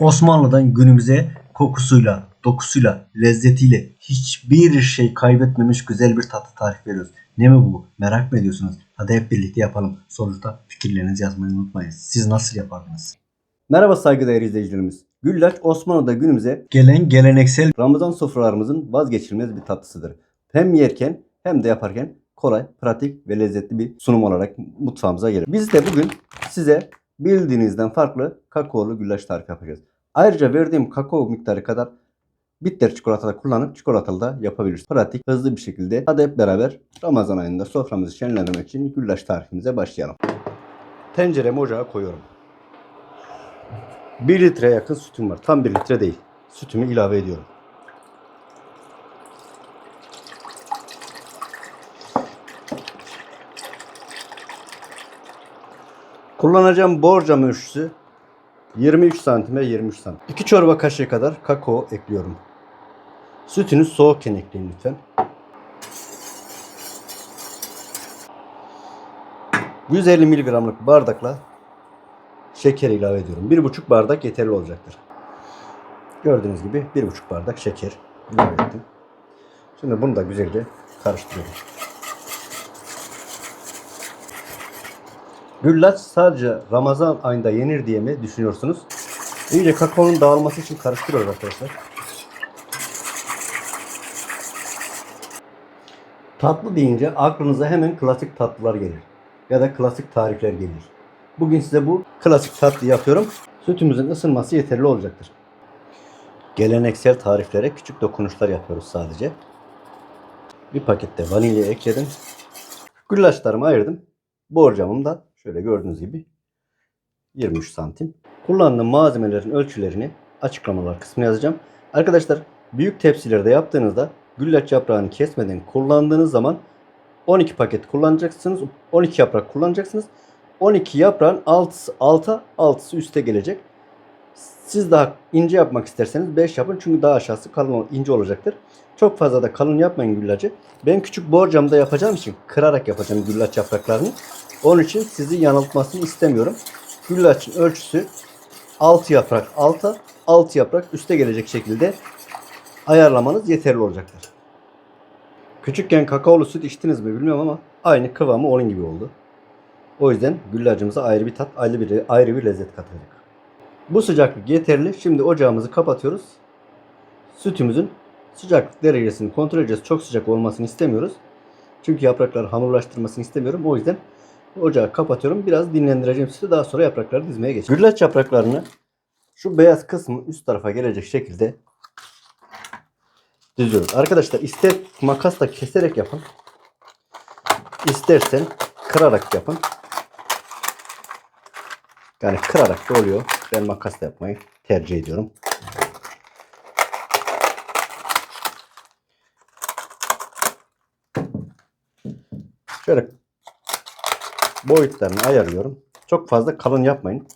Osmanlı'dan günümüze kokusuyla, dokusuyla, lezzetiyle hiçbir şey kaybetmemiş güzel bir tatlı tarif veriyoruz. Ne mi bu? Merak mı ediyorsunuz? Hadi hep birlikte yapalım. Sonuçta fikirlerinizi yazmayı unutmayın. Siz nasıl yapardınız? Merhaba saygıdeğer izleyicilerimiz. Güllaç Osmanlı'da günümüze Gelen geleneksel Ramazan sofralarımızın vazgeçilmez bir tatlısıdır. Hem yerken hem de yaparken kolay, pratik ve lezzetli bir sunum olarak mutfağımıza gelir. Biz de bugün size bildiğinizden farklı kakaolu güllaç tarifi yapacağız. Ayrıca verdiğim kakao miktarı kadar bitter çikolata kullanıp çikolatalı da yapabiliriz. Pratik, hızlı bir şekilde. Hadi hep beraber Ramazan ayında soframızı şenlendirmek için güllaç tarifimize başlayalım. Tenceremi ocağa koyuyorum. 1 litre yakın sütüm var. Tam 1 litre değil. Sütümü ilave ediyorum. Kullanacağım borcam ölçüsü 23 santime 23 santim. 2 çorba kaşığı kadar kakao ekliyorum. Sütünü soğukken ekleyin lütfen. ...150 miligramlık bardakla şeker ilave ediyorum. 1,5 bardak yeterli olacaktır. Gördüğünüz gibi 1,5 bardak şeker ilave ettim. Şimdi bunu da güzelce karıştırıyorum. Güllaç sadece Ramazan ayında yenir diye mi düşünüyorsunuz? İyice kakaonun dağılması için karıştırıyoruz arkadaşlar. Tatlı deyince aklınıza hemen klasik tatlılar gelir. Ya da klasik tarifler gelir. Bugün size bu klasik tatlıyı yapıyorum. Sütümüzün ısınması yeterli olacaktır. Geleneksel tariflere küçük dokunuşlar yapıyoruz sadece. Bir pakette vanilya ekledim. Güllaçlarımı ayırdım. Borcamım da şöyle gördüğünüz gibi 23 santim. Kullandığım malzemelerin ölçülerini açıklamalar kısmına yazacağım. Arkadaşlar büyük tepsilerde yaptığınızda güllaç yaprağını kesmeden kullandığınız zaman 12 paket kullanacaksınız. 12 yaprak kullanacaksınız. 12 yaprağın 6'sı alta, 6'sı üste gelecek. Siz daha ince yapmak isterseniz 5 yapın çünkü daha aşağısı kalın ince olacaktır. Çok fazla da kalın yapmayın güllacı. Ben küçük borcamda yapacağım için kırarak yapacağım güllaç yapraklarını. Onun için sizi yanıltmasını istemiyorum. Güllaçın ölçüsü 6 yaprak alta, 6 yaprak üste gelecek şekilde ayarlamanız yeterli olacaktır. Küçükken kakaolu süt içtiniz mi bilmiyorum ama aynı kıvamı onun gibi oldu. O yüzden güllacımıza ayrı bir tat, ayrı bir ayrı bir lezzet katacak. Bu sıcaklık yeterli. Şimdi ocağımızı kapatıyoruz. Sütümüzün sıcaklık derecesini kontrol edeceğiz. Çok sıcak olmasını istemiyoruz. Çünkü yaprakları hamurlaştırmasını istemiyorum. O yüzden ocağı kapatıyorum. Biraz dinlendireceğim sütü. Daha sonra yaprakları dizmeye geçeceğim. Güllaç yapraklarını şu beyaz kısmı üst tarafa gelecek şekilde diziyoruz. Arkadaşlar ister makasla keserek yapın. İstersen kırarak yapın. Yani kırarak da oluyor. Ben makasla yapmayı tercih ediyorum. Şöyle boyutlarını ayarlıyorum. Çok fazla kalın yapmayın.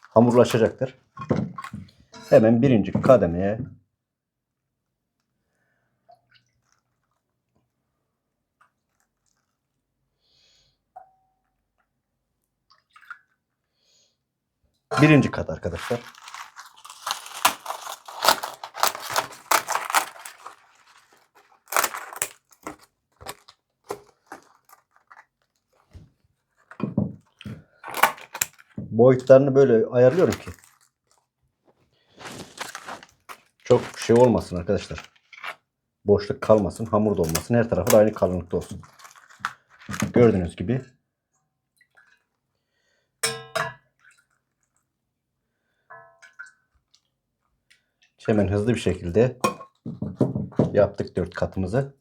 Hamurlaşacaktır. Hemen birinci kademeye birinci kat arkadaşlar. Boyutlarını böyle ayarlıyorum ki çok şey olmasın arkadaşlar. Boşluk kalmasın, hamur da olmasın. Her tarafı da aynı kalınlıkta olsun. Gördüğünüz gibi hemen hızlı bir şekilde yaptık dört katımızı.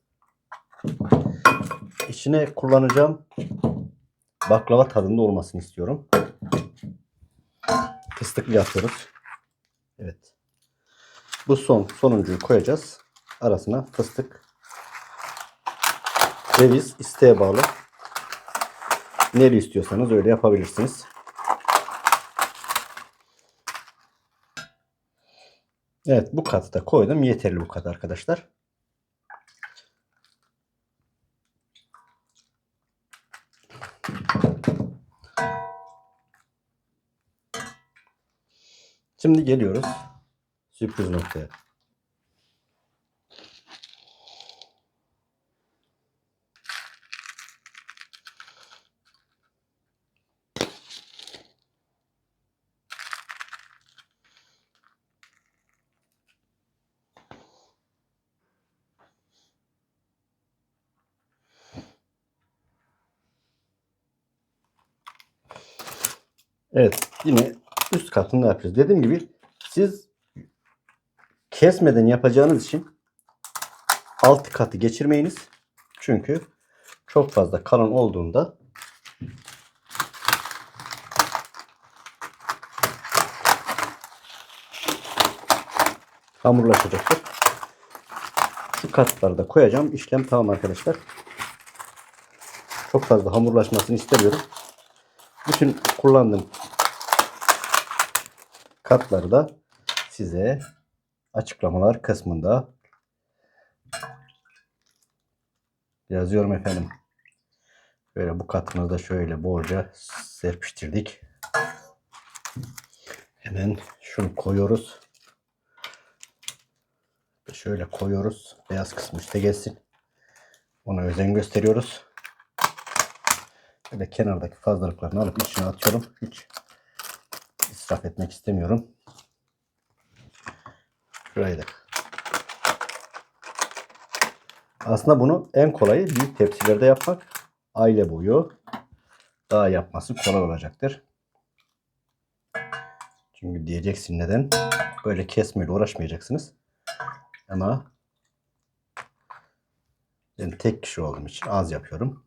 İçine kullanacağım baklava tadında olmasını istiyorum. Yapıyoruz. Evet. Bu son sonuncuyu koyacağız. Arasına fıstık, ceviz isteğe bağlı. Neli istiyorsanız öyle yapabilirsiniz. Evet bu katı da koydum. Yeterli bu kadar arkadaşlar. Şimdi geliyoruz sürpriz noktaya. Evet yine üst katını yapıyoruz. Dediğim gibi siz kesmeden yapacağınız için alt katı geçirmeyiniz. Çünkü çok fazla kalın olduğunda hamurlaşacaktır. Şu katları da koyacağım. İşlem tamam arkadaşlar. Çok fazla hamurlaşmasını istemiyorum. Bütün kullandığım katları da size açıklamalar kısmında yazıyorum efendim. Böyle bu katını şöyle bolca serpiştirdik. Hemen şunu koyuyoruz. Şöyle koyuyoruz. Beyaz kısmı üstte gelsin. Ona özen gösteriyoruz. Böyle kenardaki fazlalıklarını alıp içine atıyorum. Hiç israf etmek istemiyorum. Şurayı da. Aslında bunu en kolayı büyük tepsilerde yapmak. Aile boyu daha yapması kolay olacaktır. Çünkü diyeceksin neden? Böyle kesmeyle uğraşmayacaksınız. Ama ben tek kişi olduğum için az yapıyorum.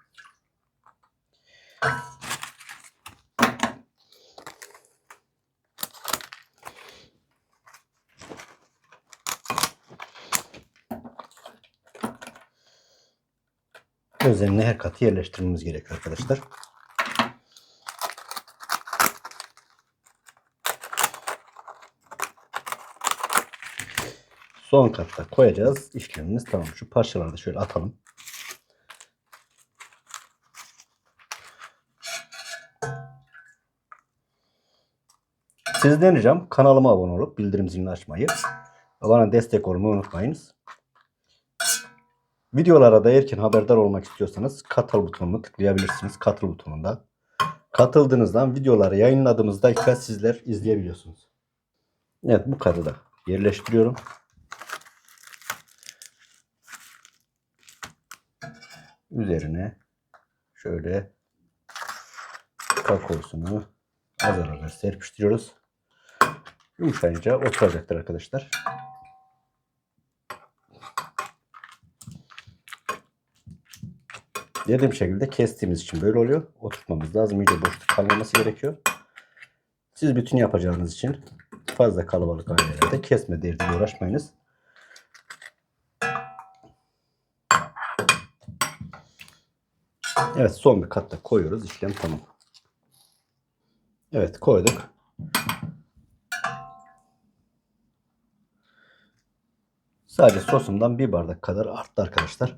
Özenle her katı yerleştirmemiz gerekiyor arkadaşlar. Son katta koyacağız. İşlemimiz tamam. Şu parçaları da şöyle atalım. Sizden ricam kanalıma abone olup bildirim zilini açmayı bana destek olmayı unutmayınız. Videolara da erken haberdar olmak istiyorsanız katıl butonunu tıklayabilirsiniz. Katıl butonunda. Katıldığınızdan videoları yayınladığımızda ilk sizler izleyebiliyorsunuz. Evet bu katı da yerleştiriyorum. Üzerine şöyle kakaosunu azar azar serpiştiriyoruz. Yumuşayınca oturacaktır arkadaşlar. Dediğim şekilde kestiğimiz için böyle oluyor. Oturtmamız lazım. İyice boşluk kalmaması gerekiyor. Siz bütün yapacağınız için fazla kalabalık ailelerde kesme derdiyle uğraşmayınız. Evet son bir katta koyuyoruz. İşlem tamam. Evet koyduk. Sadece sosumdan bir bardak kadar arttı arkadaşlar.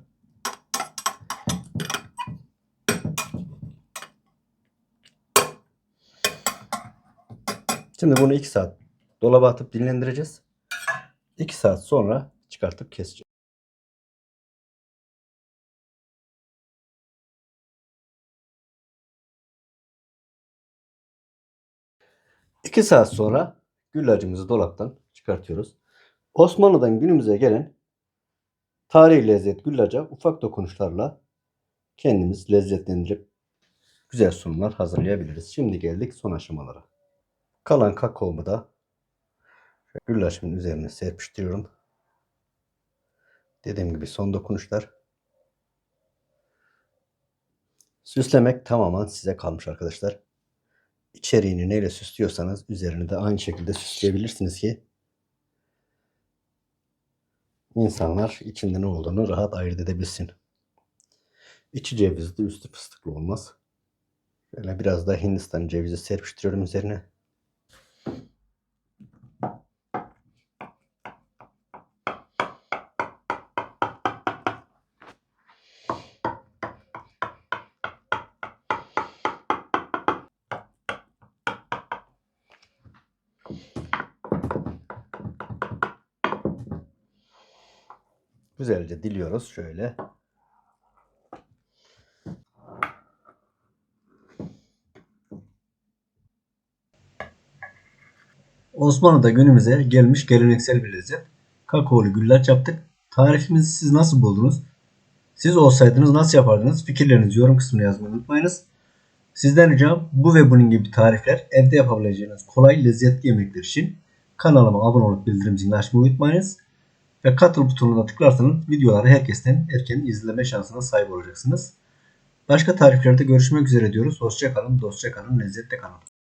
Şimdi bunu 2 saat dolaba atıp dinlendireceğiz. 2 saat sonra çıkartıp keseceğiz. İki saat sonra güllacımızı dolaptan çıkartıyoruz. Osmanlı'dan günümüze gelen tarihi lezzet güllaca ufak dokunuşlarla kendimiz lezzetlendirip güzel sunumlar hazırlayabiliriz. Şimdi geldik son aşamalara. Kalan kakaomu da güllaçımın üzerine serpiştiriyorum. Dediğim gibi son dokunuşlar. Süslemek tamamen size kalmış arkadaşlar. İçeriğini neyle süslüyorsanız üzerini de aynı şekilde süsleyebilirsiniz ki insanlar içinde ne olduğunu rahat ayırt edebilsin. İçi cevizli, üstü fıstıklı olmaz. Şöyle biraz da Hindistan cevizi serpiştiriyorum üzerine. Güzelce diliyoruz şöyle. Osmanlı'da günümüze gelmiş geleneksel bir lezzet. Kakaolu güllaç yaptık. Tarifimizi siz nasıl buldunuz? Siz olsaydınız nasıl yapardınız? Fikirlerinizi yorum kısmına yazmayı unutmayınız. Sizden ricam bu ve bunun gibi tarifler evde yapabileceğiniz kolay lezzetli yemekler için kanalıma abone olup bildirim zilini açmayı unutmayınız. Ve katıl butonuna tıklarsanız videoları herkesten erken izleme şansına sahip olacaksınız. Başka tariflerde görüşmek üzere diyoruz. Hoşça kalın, dostça kalın, lezzetle kalın.